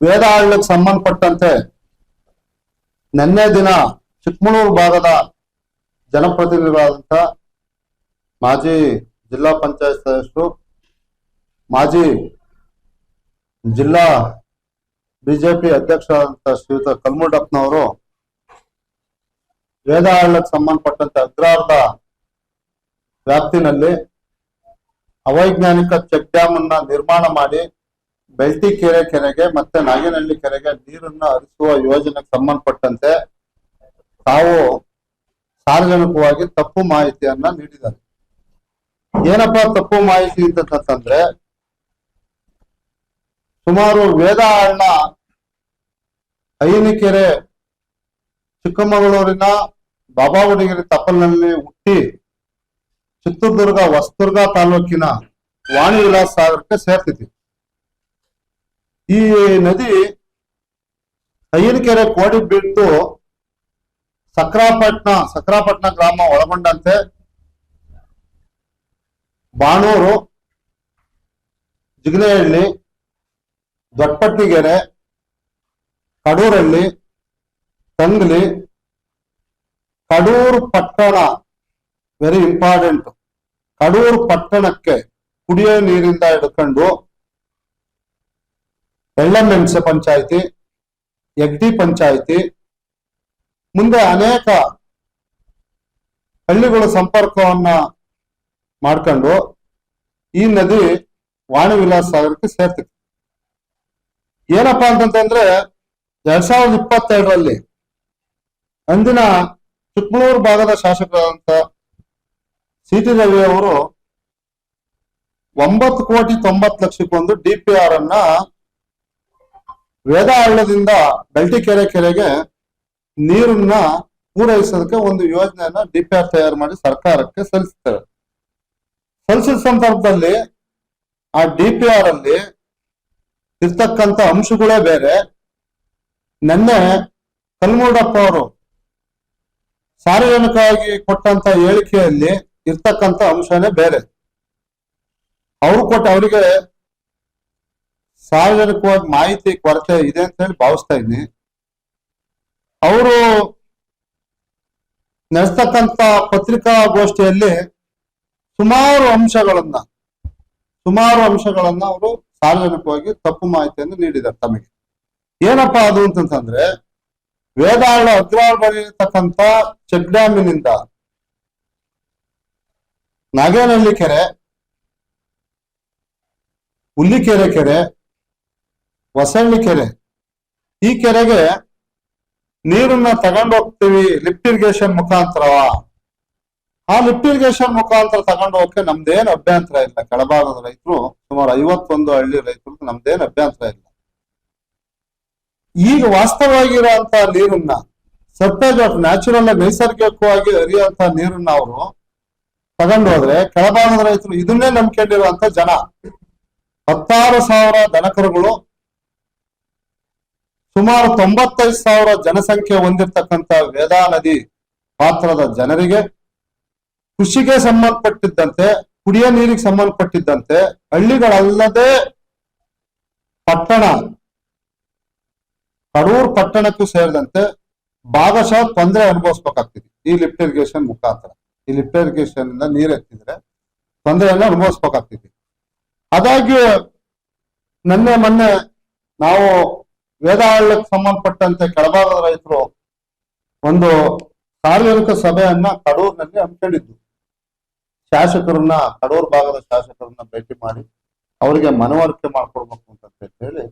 ವೇದಾಳಕ್ಕೆ ಸಂಬಂಧಪಟ್ಟಂತೆ ನಿನ್ನೆ ದಿನ ಚಿಕ್ಕಮಗಳೂರು ಭಾಗದ ಜನಪ್ರತಿನಿಧಿಗಳಾದಂಥ ಮಾಜಿ ಜಿಲ್ಲಾ ಪಂಚಾಯತ್ ಸದಸ್ಯರು, ಮಾಜಿ ಜಿಲ್ಲಾ ಬಿಜೆಪಿ ಅಧ್ಯಕ್ಷರಾದಂಥ ಶ್ರೀಯುತ ಕಲ್ಮುಡಪ್ಪನವರು ವೇದಾಳಕ್ಕೆ ಸಂಬಂಧಪಟ್ಟಂತೆ ಅಗ್ರಾರ್ಧ ವ್ಯಾಪ್ತಿನಲ್ಲಿ ಅವೈಜ್ಞಾನಿಕ ಚೆಕ್ ಡ್ಯಾಮ್ ಅನ್ನ ನಿರ್ಮಾಣ ಮಾಡಿ ಬೆಳ್ತಿ ಕೆರೆ ಕೆರೆಗೆ ಮತ್ತೆ ನಾಗೇನಹಳ್ಳಿ ಕೆರೆಗೆ ನೀರನ್ನ ಹರಿಸುವ ಯೋಜನೆಗೆ ಸಂಬಂಧಪಟ್ಟಂತೆ ತಾವು ಸಾರ್ವಜನಿಕವಾಗಿ ತಪ್ಪು ಮಾಹಿತಿಯನ್ನ ನೀಡಿದ್ದಾರೆ. ಏನಪ್ಪಾ ತಪ್ಪು ಮಾಹಿತಿ ಅಂತಂದ್ರೆ ಸುಮಾರು ವೇದಾಳನ ಐನಿಕೆರೆ ಚಿಕ್ಕಮಗಳೂರಿನ ಬಾಬಾ ಹುಡುಗಿರಿ ತಪ್ಪಲಿನಲ್ಲಿ ಹುಟ್ಟಿ ಚಿತ್ರದುರ್ಗ ಹೊಸದುರ್ಗ ತಾಲೂಕಿನ ವಾಣಿ ವಿಲಾಸ್ ಸಾಗರಕ್ಕೆ ಸೇರ್ತಿದೆ ಈ ನದಿ ಅಯ್ಯನಕೆರೆ ಕೋಡಿ ಬಿಟ್ಟು ಸಕ್ರಾಪಟ್ನ ಸಕ್ರಾಪಟ್ನ ಗ್ರಾಮ ಒಳಗೊಂಡಂತೆ. ಬಾಣೂರು, ಜಿಗನೆಹಳ್ಳಿ ದೊಡ್ಡಪಟ್ಟಿಗೆರೆ ಕಡೂರಳ್ಳಿ ತಂಗ್ಲಿ, ಕಡೂರು ಪಟ್ಟಣ ವೆರಿ ಇಂಪಾರ್ಟೆಂಟ್ ಕಡೂರು ಪಟ್ಟಣಕ್ಕೆ ಕುಡಿಯೋ ನೀರಿಂದ ಹಿಡ್ಕೊಂಡು ಎಳ್ಳಮೆಣಸೆ ಪಂಚಾಯಿತಿ ಯಗ್ಡಿ ಪಂಚಾಯಿತಿ, ಮುಂದೆ ಅನೇಕ ಹಳ್ಳಿಗಳ ಸಂಪರ್ಕವನ್ನ ಮಾಡ್ಕೊಂಡು ಈ ನದಿ ವಾಣಿ ವಿಲಾಸ ಸಾಗರಕ್ಕೆ ಸೇರ್ತಿತ್ತು ಏನಪ್ಪಾ ಅಂತಂತಂದ್ರೆ ಎರಡ್ ಸಾವಿರದ ಇಪ್ಪತ್ತೆರಡರಲ್ಲಿ ಅಂದಿನ ಚಿಕ್ಕಮಗಳೂರು ಭಾಗದ ಶಾಸಕರಾದಂತ ಸಿ ಟಿ ರವಿ ಅವರು ಒಂಬತ್ತು ಕೋಟಿ ತೊಂಬತ್ತು ಲಕ್ಷಕ್ಕೊಂದು ಡಿ ಪಿ ಆರ್ ಅನ್ನ ವೇದಾಹಳ್ಳದಿಂದ ಬೆಳ್ಟಿಕೆರೆ ಕೆರೆಗೆ ನೀರನ್ನ ಪೂರೈಸೋದಕ್ಕೆ ಒಂದು ಯೋಜನೆಯನ್ನ ಡಿ ಪಿ ಆರ್ ತಯಾರು ಮಾಡಿ ಸರ್ಕಾರಕ್ಕೆ ಸಲ್ಲಿಸ್ತಾರೆ. ಸಲ್ಲಿಸಿದ ಸಂದರ್ಭದಲ್ಲಿ ಆ ಡಿ ಪಿ ಆರ್ ಅಲ್ಲಿ ಇರ್ತಕ್ಕಂಥ ಅಂಶಗಳೇ ಬೇರೆ. ನಿನ್ನೆ ಕಲ್ಮೂಡಪ್ಪ ಅವರು ಸಾರ್ವಜನಿಕವಾಗಿ ಕೊಟ್ಟಂತ ಹೇಳಿಕೆಯಲ್ಲಿ ಇರ್ತಕ್ಕಂಥ ಅಂಶನೇ ಬೇರೆ. ಅವರು ಕೊಟ್ಟ, ಅವರಿಗೆ ಸಾರ್ವಜನಿಕವಾಗಿ ಮಾಹಿತಿ ಕೊರತೆ ಇದೆ ಅಂತ ಹೇಳಿ ಭಾವಿಸ್ತಾ ಇದ್ದೀನಿ ಅವರು ನಡೆಸ್ತಕ್ಕಂತ ಪತ್ರಿಕಾಗೋಷ್ಠಿಯಲ್ಲಿ ಸುಮಾರು ಅಂಶಗಳನ್ನ ಸುಮಾರು ಅಂಶಗಳನ್ನ ಅವರು ಸಾರ್ವಜನಿಕವಾಗಿ ತಪ್ಪು ಮಾಹಿತಿಯನ್ನು ನೀಡಿದ್ದಾರೆ ತಮಗೆ. ಏನಪ್ಪಾ ಅದು ಅಂತಂತಂದ್ರೆ ವೇದಾಳ ಅಗ್ರವಾಳ ಬರೆಯತಕ್ಕಂತ ಚೆಕ್ ಡ್ಯಾಮಿನಿಂದ ನಾಗೇನಹಳ್ಳಿ ಕೆರೆ, ಹುಲ್ಲಿಕೆರೆ ಕೆರೆ ಹೊಸಳ್ಳಿ ಕೆರೆ ಈ ಕೆರೆಗೆ ನೀರನ್ನ ತಗೊಂಡು ಹೋಗ್ತೀವಿ ಲಿಫ್ಟ್ ಇರಿಗೇಷನ್ ಮುಖಾಂತರವ. ಆ ಲಿಫ್ಟ್ ಇರಿಗೇಷನ್ ಮುಖಾಂತರ ತಗೊಂಡು ಹೋಗಕ್ಕೆ ನಮ್ದೇನ್ ಅಭ್ಯಂತರ ಇಲ್ಲ. ಕೆಳಭಾಗದ ರೈತರು ಸುಮಾರು ಐವತ್ತೊಂದು ಹಳ್ಳಿ ರೈತರು ನಮ್ದೇನ್ ಅಭ್ಯಂತರ ಇಲ್ಲ. ಈಗ ವಾಸ್ತವವಾಗಿರುವಂತ ನೀರನ್ನ ಸರ್ಪೇಜ್ ಆಫ್ ನ್ಯಾಚುರಲ್ ನೈಸರ್ಗಿಕವಾಗಿ ಹರಿಯುವಂತ ನೀರನ್ನ ಅವರು ತಗೊಂಡು ಹೋದ್ರೆ ಕೆಳಭಾಗದ ರೈತರು ಇದನ್ನೇ ನಂಬ್ಕೊಂಡಿರುವಂತ ಜನ. ಹತ್ತಾರು ಸಾವಿರ ದನಕರುಗಳು ಸುಮಾರು ತೊಂಬತ್ತೈದು ಸಾವಿರ ಜನಸಂಖ್ಯೆ ಹೊಂದಿರತಕ್ಕಂತ ವೇದಾ ನದಿ ಪಾತ್ರದ ಜನರಿಗೆ ಕೃಷಿಗೆ ಸಂಬಂಧಪಟ್ಟಿದ್ದಂತೆ, ಕುಡಿಯೋ ನೀರಿಗೆ ಸಂಬಂಧಪಟ್ಟಿದ್ದಂತೆ, ಹಳ್ಳಿಗಳಲ್ಲದೆ ಪಟ್ಟಣ, ಕಡೂರ್ ಪಟ್ಟಣಕ್ಕೂ ಸೇರಿದಂತೆ ಭಾಗಶಃ ತೊಂದರೆ ಅನುಭವಿಸ್ಬೇಕಾಗ್ತಿದೆ. ಈ ಲಿಫ್ಟ್ ಇರಿಗೇಷನ್ ಮುಖಾಂತರ. ಈ ಲಿಫ್ಟ್ ಇರಿಗೇಷನ್ ಇಂದ ನೀರ್ ಎತ್ತಿದ್ರೆ ತೊಂದರೆಯನ್ನ ಅನುಭವಿಸ್ಬೇಕಾಗ್ತಿದೆ. ಆದಾಗ್ಯೂ, ನನ್ನೆ ಮೊನ್ನೆ ನಾವು ವೇದಾಳಕ್ಕೆ ಸಂಬಂಧಪಟ್ಟಂತೆ ಕೆಳಭಾಗದ ರೈತರು ಒಂದು ಸಾರ್ವಜನಿಕ ಸಭೆಯನ್ನ ಕಡೂರಿನಲ್ಲಿ ಹಮ್ಮಿಕೊಂಡಿದ್ದು. ಶಾಸಕರನ್ನ, ಕಡೂರು ಭಾಗದ ಶಾಸಕರನ್ನ ಭೇಟಿ ಮಾಡಿ ಅವರಿಗೆ ಮನವರಿಕೆ ಮಾಡ್ಕೊಡ್ಬೇಕು ಅಂತ ಹೇಳಿ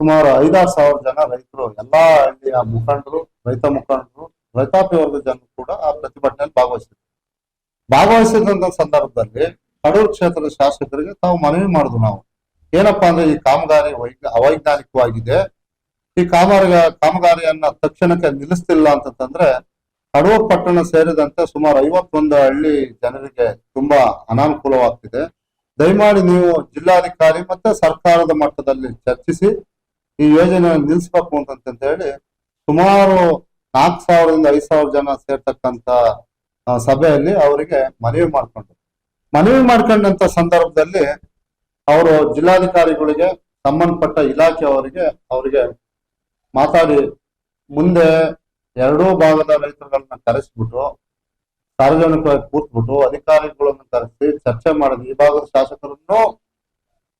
ಸುಮಾರು ಐದಾರು ಸಾವಿರ ಜನ ರೈತರು, ಎಲ್ಲಾ ಹಳ್ಳಿಯ ಮುಖಂಡರು, ರೈತ ಮುಖಂಡರು, ರೈತಾಪಿ ವರ್ಗದ ಜನರು ಕೂಡ ಆ ಪ್ರತಿಭಟನೆಯಲ್ಲಿ ಭಾಗವಹಿಸಿದ್ರು. ಭಾಗವಹಿಸಿದಂತ ಸಂದರ್ಭದಲ್ಲಿ ಕಡೂರು ಕ್ಷೇತ್ರದ ಶಾಸಕರಿಗೆ ತಾವು ಮನವಿ ಮಾಡುದು ನಾವು. ಏನಪ್ಪಾ ಅಂದ್ರೆ ಈ ಕಾಮಗಾರಿ ವೈಜ್ಞ, ಅವೈಜ್ಞಾನಿಕವಾಗಿದೆ. ಈ ಕಾಮಗಾರಿ ಕಾಮಗಾರಿಯನ್ನ ತಕ್ಷಣಕ್ಕೆ ನಿಲ್ಲಿಸ್ತಿಲ್ಲ ಅಂತಂದ್ರೆ ಕಡೂರು ಪಟ್ಟಣ ಸೇರಿದಂತೆ ಸುಮಾರು ಐವತ್ತೊಂದು ಹಳ್ಳಿ ಜನರಿಗೆ ತುಂಬಾ ಅನಾನುಕೂಲವಾಗ್ತಿದೆ. ದಯಮಾಡಿ ನೀವು ಜಿಲ್ಲಾಧಿಕಾರಿ ಮತ್ತೆ ಸರ್ಕಾರದ ಮಟ್ಟದಲ್ಲಿ ಚರ್ಚಿಸಿ ಈ ಯೋಜನೆ ನಿಲ್ಲಿಸ್ಬೇಕು ಅಂತಂತ ಹೇಳಿ ಸುಮಾರು ನಾಲ್ಕು ಸಾವಿರದಿಂದ ಐದು ಸಾವಿರ ಜನ ಸೇರ್ತಕ್ಕಂತ ಸಭೆಯಲ್ಲಿ ಅವರಿಗೆ ಮನವಿ ಮಾಡ್ಕೊಂಡ್ರು. ಮನವಿ ಮಾಡ್ಕೊಂಡಂತ ಸಂದರ್ಭದಲ್ಲಿ ಅವರು ಜಿಲ್ಲಾಧಿಕಾರಿಗಳಿಗೆ ಸಂಬಂಧಪಟ್ಟ ಇಲಾಖೆಯವರಿಗೆ ಅವರಿಗೆ ಮಾತಾಡಿ ಮುಂದೆ ಎರಡೂ ಭಾಗದ ರೈತರುಗಳನ್ನ ಕರೆಸ್ಬಿಟ್ಟು ಸಾರ್ವಜನಿಕವಾಗಿ ಕೂತ್ಬಿಟ್ಟು ಅಧಿಕಾರಿಗಳನ್ನು ಕರೆಸಿ ಚರ್ಚೆ ಮಾಡಿದ್ವಿ. ಈ ಭಾಗದ ಶಾಸಕರನ್ನು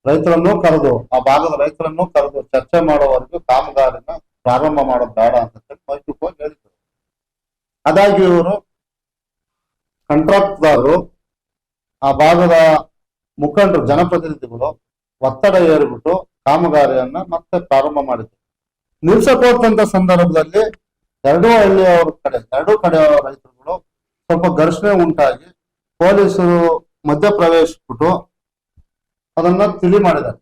ರೈತರನ್ನು ಕರೆದು, ಆ ಭಾಗದ ರೈತರನ್ನು ಕರೆದು ಚರ್ಚೆ ಮಾಡೋವರೆಗೂ ಕಾಮಗಾರಿನ ಪ್ರಾರಂಭ ಮಾಡೋದು ಬೇಡ ಅಂತ ಹೇಳಿ ಹೇಳಿದ್ರು. ಅದಾಗಿ ಇವರು ಕಾಂಟ್ರಾಕ್ಟ್ದಾರರು ಆ ಭಾಗದ ಮುಖಂಡರು ಜನಪ್ರತಿನಿಧಿಗಳು ಒತ್ತಡ ಏರಿಬಿಟ್ಟು ಕಾಮಗಾರಿಯನ್ನ ಮತ್ತೆ ಪ್ರಾರಂಭ ಮಾಡಿದ್ರು. ನಿಲ್ಸಕೋತಂತ ಸಂದರ್ಭದಲ್ಲಿ ಎರಡೂ ಹಳ್ಳಿಯವರ ಕಡೆ, ಎರಡೂ ಕಡೆಯವರ ರೈತರುಗಳು ಸ್ವಲ್ಪ ಘರ್ಷಣೆ ಉಂಟಾಗಿ ಪೊಲೀಸರು ಮಧ್ಯ ಪ್ರವೇಶಿಸ್ಬಿಟ್ಟು ಅದನ್ನ ತಿಳಿ ಮಾಡಿದ್ದಾರೆ.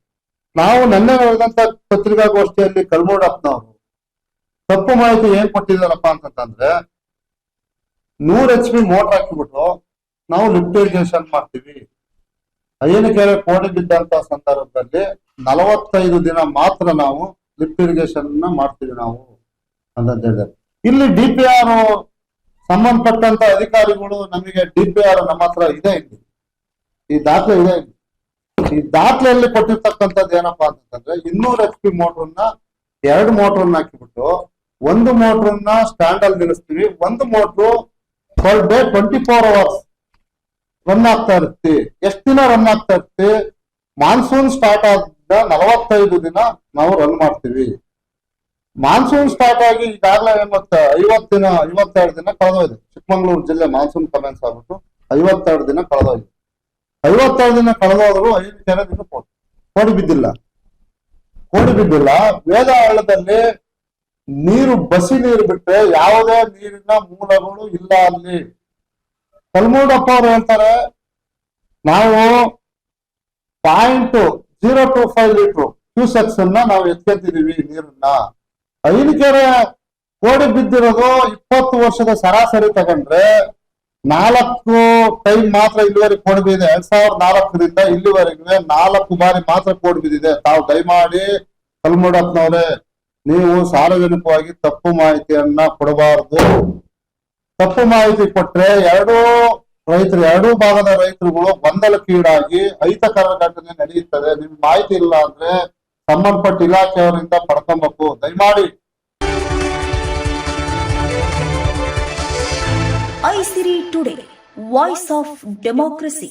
ನಾವು ನಿನ್ನೆ ನಡೆದಂತ ಪತ್ರಿಕಾಗೋಷ್ಠಿಯಲ್ಲಿ ಕಲ್ಮೂಡಪ್ಪನವರು ತಪ್ಪು ಮಾಹಿತಿ ಏನ್ ಕೊಟ್ಟಿದ್ದಾರಪ್ಪ ಅಂತಂದ್ರೆ ನೂರ್ ಎಚ್ ಪಿ ಮೋಟರ್ ಹಾಕಿಬಿಟ್ಟು ನಾವು ಲಿಫ್ಟ್ ಇರಿಗೇಷನ್ ಮಾಡ್ತೀವಿ. ಅಯ್ಯನಕೆರೆ ಕೋಣೆ ಬಿದ್ದಂತ ಸಂದರ್ಭದಲ್ಲಿ ನಲವತ್ತೈದು ದಿನ ಮಾತ್ರ ನಾವು ಲಿಫ್ಟ್ ಇರಿಗೇಷನ್ ಮಾಡ್ತೀವಿ ನಾವು ಅಂತ ಹೇಳಿದ್ದಾರೆ. ಇಲ್ಲಿ ಡಿ ಪಿ ಆರ್ ಸಂಬಂಧಪಟ್ಟಂತ ಅಧಿಕಾರಿಗಳು ನಮಗೆ ಡಿ ಪಿ ಆರ್ ನಮ್ಮ ಹತ್ರ ಇದೆ ಇಲ್ಲಿ. ಈ ದಾಖಲೆ ಇದೆ ಈ ದಾಖಲೆಯಲ್ಲಿ ಕೊಟ್ಟಿರ್ತಕ್ಕಂಥದ್ದು ಏನಪ್ಪಾ ಅಂತಂದ್ರೆ ಇನ್ನೂರು ಎಚ್ ಪಿ ಮೋಟ್ರನ್ನ ಎರಡು ಮೋಟ್ರನ್ನ ಹಾಕಿಬಿಟ್ಟು ಒಂದು ಮೋಟ್ರನ್ನ ಸ್ಟ್ಯಾಂಡ್ ಅಲ್ಲಿ ನಿಲ್ಲಿಸ್ತೀವಿ. ಒಂದು motor per day twenty four hours run ಆಗ್ತಾ ಇರುತ್ತೆ. ಎಷ್ಟ್ ದಿನ ರನ್ ಆಗ್ತಾ ಇರುತ್ತೆ? ಮಾನ್ಸೂನ್ ಸ್ಟಾರ್ಟ್ ಆದ ನಲವತ್ತೈದು ದಿನ ನಾವು ರನ್ ಮಾಡ್ತೀವಿ. ಮಾನ್ಸೂನ್ ಸ್ಟಾರ್ಟ್ ಆಗಿ ಈಗಾಗಲೇ ಗೊತ್ತಾ ಐವತ್ ದಿನ, ಐವತ್ತೆರಡು ದಿನ ಕಳೆದೋಯ್ತು. ಚಿಕ್ಕಮಂಗ್ಳೂರು ಜಿಲ್ಲೆ ಮಾನ್ಸೂನ್ ಕಮೆನ್ಸ್ ಆಗ್ಬಿಟ್ಟು ಐವತ್ತೆರಡು ದಿನ ಕಳೆದೋಯ್ತು. ಐವತ್ತೆರಡು ದಿನ ಕಳೆದೋದ್ರು ಐದು ಕೆರೆ ದಿನ ಕೋಡಿ ಬಿದ್ದಿಲ್ಲ. ಕೋಡಿ ಬಿದ್ದಿಲ್ಲ. ವೇದ ಹಳ್ಳದಲ್ಲಿ ನೀರು, ಬಸಿ ನೀರು ಬಿಟ್ರೆ ಯಾವುದೇ ನೀರಿನ ಮೂಲಗಳು ಇಲ್ಲ ಅಲ್ಲಿ. ಕಲ್ಮೂಡಪ್ಪ ಅವರು ಹೇಳ್ತಾರೆ, ನಾವು point zero two five litre cusecs ಅನ್ನ ನಾವು ಎತ್ಕೊಂತಿದೀವಿ ನೀರನ್ನ. ಐನಕೆರೆ ಕೋಡಿ ಬಿದ್ದಿರೋದು ಇಪ್ಪತ್ತು ವರ್ಷದ ಸರಾಸರಿ ತಗೊಂಡ್ರೆ ನಾಲ್ಕು ಟೈಮ್ ಮಾತ್ರ ಇಲ್ಲಿವರೆಗೆ ಕೋಡಿ ಬಿದ್ದಿದೆ. ಎರಡ್ ಸಾವಿರದ ನಾಲ್ಕರಿಂದ ಇಲ್ಲಿವರೆಗೆ ನಾಲ್ಕು ಬಾರಿ ಮಾತ್ರ ಕೋಡಿ ಬಿದ್ದಿದೆ. ತಾವು ದಯಮಾಡಿ ಕಲ್ಮೂಡಪ್ಪನವ್ರೆ ನೀವು ಸಾರ್ವಜನಿಕವಾಗಿ ತಪ್ಪು ಮಾಹಿತಿಯನ್ನ ಕೊಡಬಾರದು. ತಪ್ಪು ಮಾಹಿತಿ ಕೊಟ್ರೆ ಎರಡೂ ರೈತರು, ಎರಡೂ ಭಾಗದ ರೈತರುಗಳು ಗೊಂದಲಕ್ಕೀಡಾಗಿ ಅಹಿತಕರ ಘಟನೆ ನಡೆಯುತ್ತದೆ. ನಿಮ್ ಮಾಹಿತಿ ಇಲ್ಲ ಅಂದ್ರೆ ಸಂಬಂಧಪಟ್ಟ ಇಲಾಖೆಯವರಿಂದ ಪಡ್ಕೊಬೇಕು. ದಯಮಾಡಿ. ಐಸಿರಿ ಟುಡೇ, ವಾಯ್ಸ್ ಆಫ್ ಡೆಮೋಕ್ರಸಿ.